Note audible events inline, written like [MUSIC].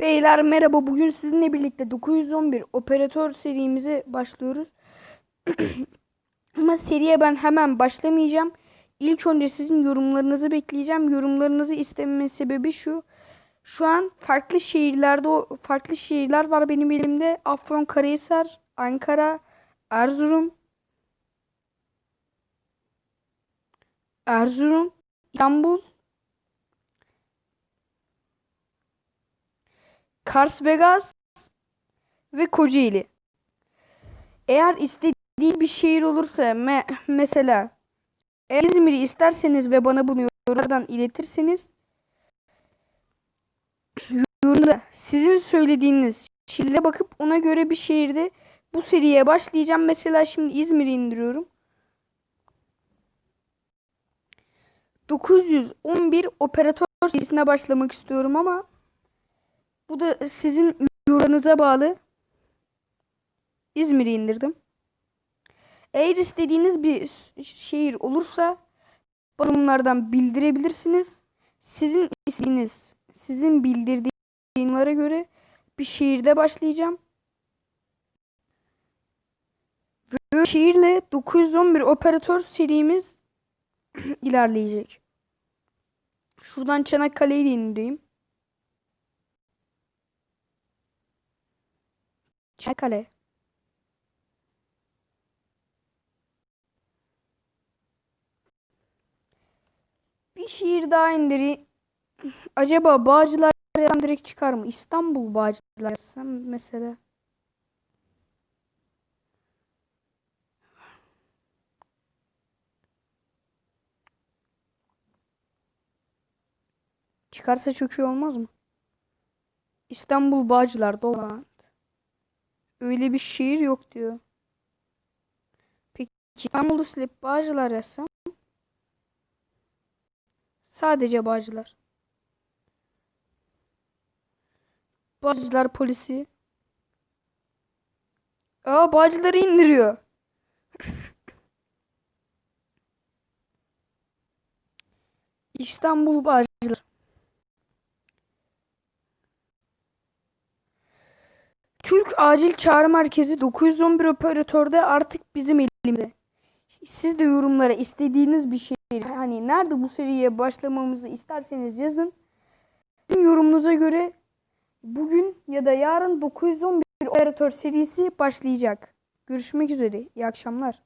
Beyler merhaba. Bugün sizinle birlikte 911 operatör serimize başlıyoruz. [CLEARS THROAT] Ama seriye ben hemen başlamayacağım. İlk önce sizin yorumlarınızı bekleyeceğim. Yorumlarınızı istememin sebebi şu. Şu an farklı şehirlerde farklı şehirler var benim elimde. Afyonkarahisar, Ankara, Erzurum, Erzurum, İstanbul, Kars Vegas ve Kocaeli. Eğer istediği bir şehir olursa me- mesela İzmir'i isterseniz ve bana bunu yorumlardan iletirseniz yorumda sizin söylediğiniz şehirlere bakıp ona göre bir şehirde bu seriye başlayacağım. Mesela şimdi İzmir'i indiriyorum. 911 operatör serisine başlamak istiyorum ama bu da sizin yorumunuza bağlı. İzmir'i indirdim. Eğer istediğiniz bir şehir olursa bana bildirebilirsiniz. Sizin istediğiniz, sizin bildirdiğinlere göre bir şehirde başlayacağım. Ve şehirle 911 operatör serimiz [CLEARS THROAT] ilerleyecek. Şuradan Çanakkale'yi de indireyim. Çanakkale. Bir şehir daha indiri. Acaba Bağcılar yazsam direkt çıkar mı? İstanbul Bağcılar yazsam mesela. Çıkarsa çok iyi olmaz mı? İstanbul Bağcılar Dolant. Öyle bir şehir yok diyor. Peki İstanbul'u silip Bağcılar yazsam? Sadece Bağcılar. Bağcılar polisi. Aa Bağcılar'ı indiriyor. İstanbul Bağcılar. Türk Acil Çağrı Merkezi 911 operatörde artık bizim elimizde. Siz de yorumlara istediğiniz bir şey hani nerede bu seriye başlamamızı isterseniz yazın. Yorumunuza göre bugün ya da yarın 911 operatör serisi başlayacak. Görüşmek üzere. İyi akşamlar.